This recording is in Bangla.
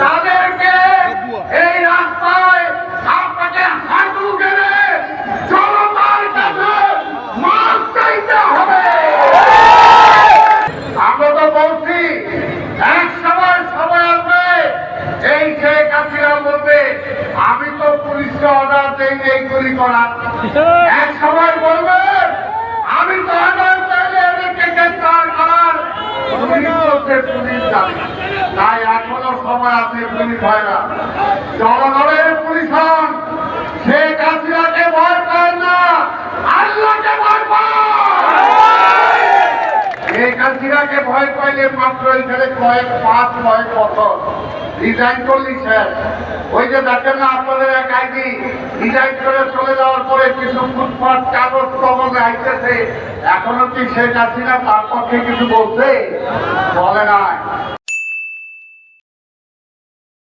তাদেরকে এই রাস্তায় আপনাকে হাঁটু গেলে জনতার কাছে মাপ চাইতে হবে। আমরা তো বলছি, এক সময় সবাই আসবে, এই শেখ হাসিনা বলবে, আমি তো পুলিশকে অর্ডার দেই এইগুলি করার এক সময় বলবে, আমি তো অর্ডার চাইলে এদেরকে গ্রেফতার করার। পুলিশ যাবে ওই যে দেখেন না আপনাদের এক আইডি। করে চলে যাওয়ার পরে কিছু ফুটপাট কাগজ এখনও কি শেখ হাসিনা তার পক্ষে কিছু বলছে? বলে নাই।